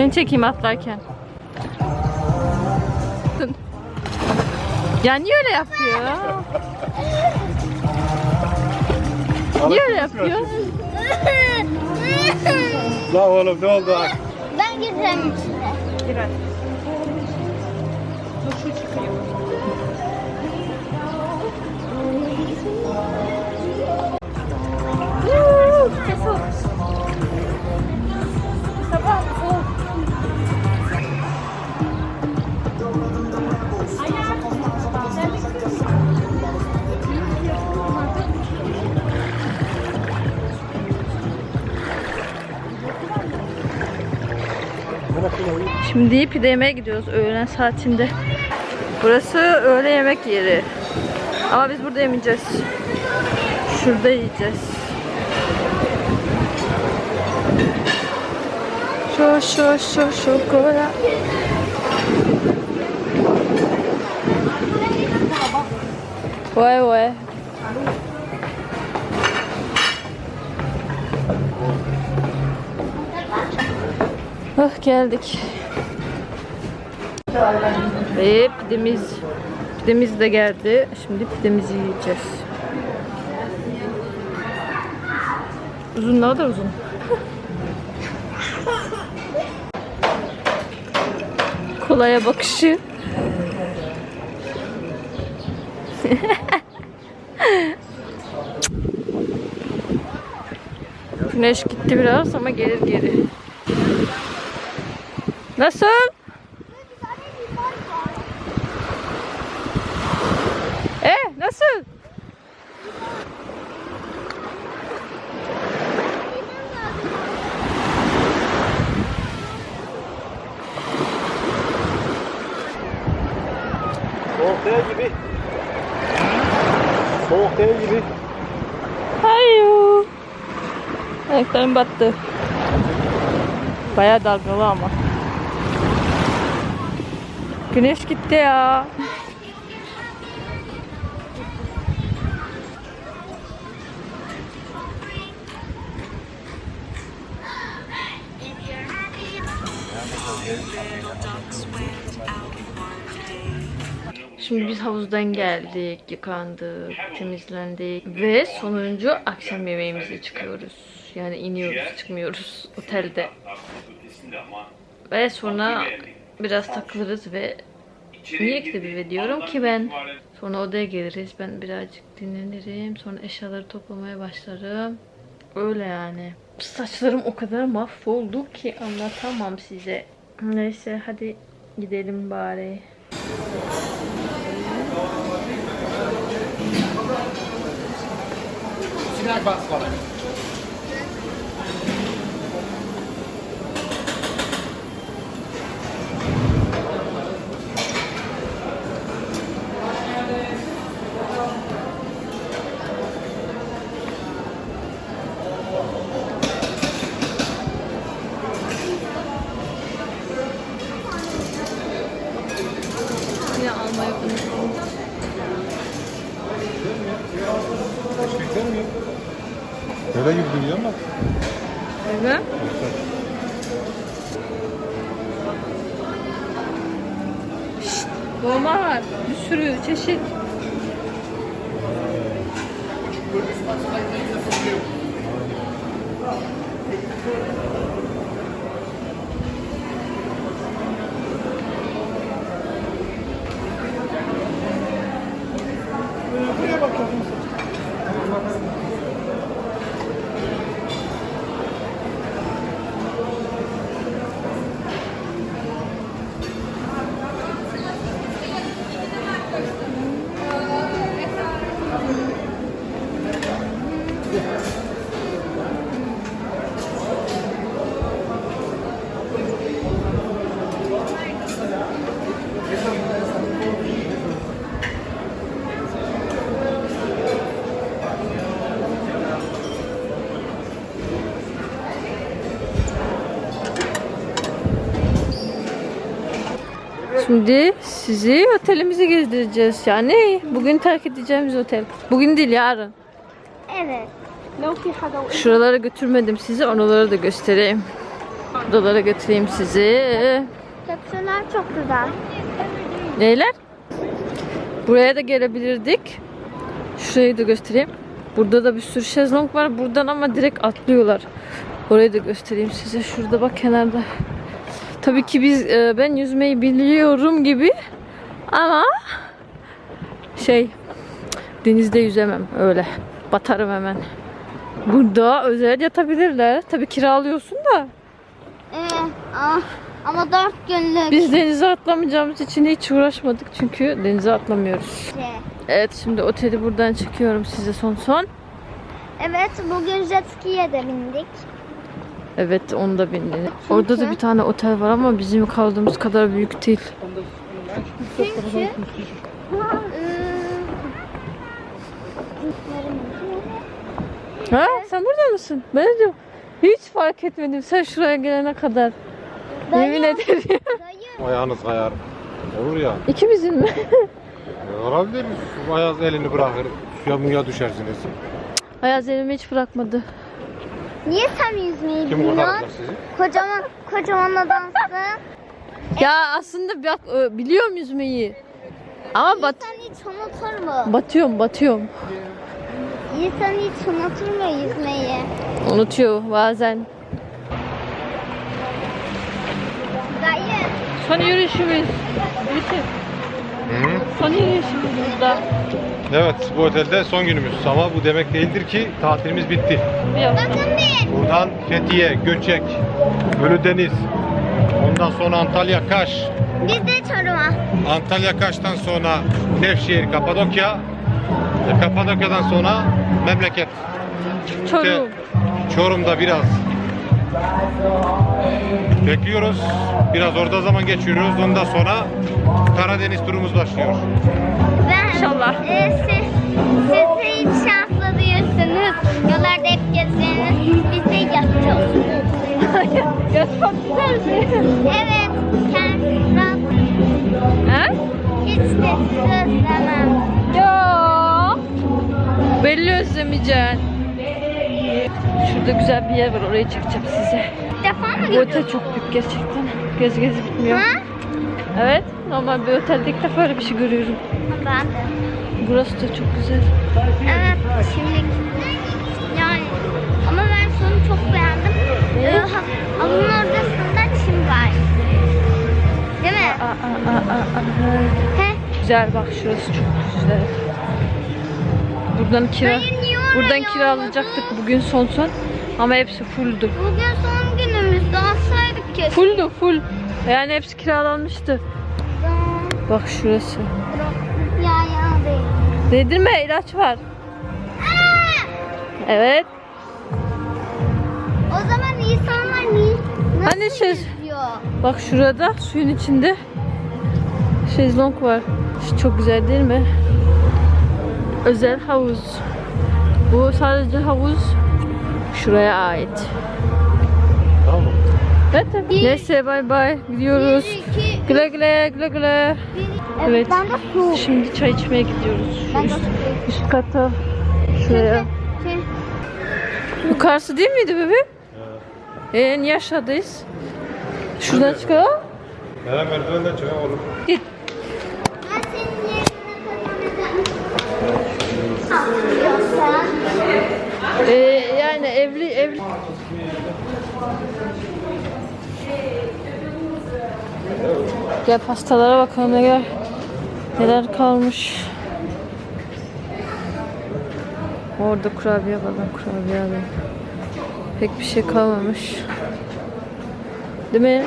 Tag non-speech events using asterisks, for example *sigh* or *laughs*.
Seni çekeyim atlarken. Ya niye öyle yapıyor? Niye öyle yapıyor? *laughs* La oğlum ne oldu? ben gireceğim içine. Gir Şimdi pide yemeye gidiyoruz öğlen saatinde. Burası öğle yemek yeri. Ama biz burada yemeyeceğiz. Şurada yiyeceğiz. Şu şu şu şu kola. Vay vay. Ah geldik. Ve pidemiz pidemiz de geldi. Şimdi pidemizi yiyeceğiz. Uzun daha da uzun. *laughs* Kolaya bakışı. *laughs* Güneş gitti biraz ama gelir geri. Nasıl? E nasıl? Soğuk değil gibi. Soğuk değil gibi. Hayır. Ayaklarım battı. Bayağı dalgalı ama. Güneş gitti ya. Şimdi biz havuzdan geldik, yıkandık, temizlendik ve sonuncu akşam yemeğimize çıkıyoruz. Yani iniyoruz, çıkmıyoruz otelde. Ve sonra biraz takılırız ve niye bir diyorum ki ben. Sonra odaya geliriz, ben birazcık dinlenirim, sonra eşyaları toplamaya başlarım. Öyle yani. Saçlarım o kadar mahvoldu ki anlatamam size. Neyse hadi gidelim bari. Sinek basmalı. Yine Böyle gibi duruyor ama. Evet. Dolma var. Bir sürü çeşit. Şimdi sizi otelimizi gezdireceğiz. Yani bugün terk edeceğimiz otel. Bugün değil yarın. Evet. Şuralara götürmedim sizi. Oraları da göstereyim. Buralara götüreyim sizi. Köprüler çok güzel. Neyler? Buraya da gelebilirdik. Şurayı da göstereyim. Burada da bir sürü şezlong var. Buradan ama direkt atlıyorlar. Orayı da göstereyim size. Şurada bak kenarda. Tabii ki biz e, ben yüzmeyi biliyorum gibi ama şey denizde yüzemem öyle. Batarım hemen. Burada özel yatabilirler. Tabii kiralıyorsun da. Ah, ama dört günlük. Biz denize atlamayacağımız için hiç uğraşmadık çünkü denize atlamıyoruz. Şey. Evet şimdi oteli buradan çekiyorum size son son. Evet bugün jet ski'ye de bindik. Evet onu da bindiniz. Orada da bir tane otel var ama bizim kaldığımız kadar büyük değil. Çünkü Ha sen burada mısın? Ben de diyorum. Hiç fark etmedim sen şuraya gelene kadar. Yemin Dayı. ederim. dayı Ayağınız kayar. Olur ya. İkimizin mi? E, Olabilir. Ayaz elini bırakır. Suya muya düşersiniz. Ayaz elimi hiç bırakmadı. Niye sen yüzmeyi Kim bilmiyorsun? kurtaracak sizi? Kocaman kocaman adamsın. Ya aslında bak e, biliyorum yüzmeyi. Ama bat İnsan hiç unutur mu? batıyorum batıyorum. İnsan hiç unutur mu yüzmeyi? Unutuyor bazen. Dayı. Son yürüyüşümüz. Son yürüyüşümüz burada. Evet bu otelde son günümüz ama bu demek değildir ki tatilimiz bitti. Bir. Buradan Fethiye, Göçek, Ölüdeniz, ondan sonra Antalya, Kaş, Biz de Çorum'a. Antalya Kaş'tan sonra Nevşehir, Kapadokya, e, Kapadokya'dan sonra memleket. Çorum. Çorum'da biraz bekliyoruz. Biraz orada zaman geçiriyoruz. Ondan sonra Karadeniz turumuz başlıyor. İnşallah. E, siz, siz de hiç şanslı değilsiniz. Yollarda hep gezdiniz. Biz de yatacağız. Ya çok güzel şey. Evet. Kendim hiç de sizi özlemem. Ya. Belli özlemeyeceksin. Şurada güzel bir yer var orayı çekeceğim size. İlk defa mı Bu otel çok büyük gerçekten. Göz gezi bitmiyor. Ha? Evet normal bir otelde ilk defa öyle bir şey görüyorum. Ben de. Burası da çok güzel. Evet. Şimdi yani ama ben şunu çok beğendim. Ne? Ee, ha- havuzun ortasında çim var. Değil mi? Aa, aa, aa, aa. He. Güzel bak şurası çok güzel. Buradan kira buradan kiralayacaktık bugün son son ama hepsi fulldü. Bugün son günümüz. Alsaydık keşke. Fulldü full. Yani hepsi kiralanmıştı. Bak şurası. Ya ya değil. Değdirme ilaç var. Evet. O zaman insanlar niye nasıl Hani yüzüyor? Bak şurada suyun içinde şezlong var. Şu Çok güzel değil mi? Özel havuz. Bu sadece havuz şuraya ait. Tamam mı? Evet. Neyse bay bay gidiyoruz. İki, Güle güle güle güle. bir. Evet. Ben de su. Şimdi çay içmeye gidiyoruz. Şu Ben de üst, üst kata. Şuraya. Şey, Yukarısı değil miydi bebeğim? Ee, niye aşağıdayız? Şuradan çıkalım. Hemen merdivenden çıkar olur. Git. Ee, yani evli evli. Gel pastalara bakalım neler neler kalmış. Orada kurabiye falan kurabiye alayım. Pek bir şey kalmamış. Değil mi?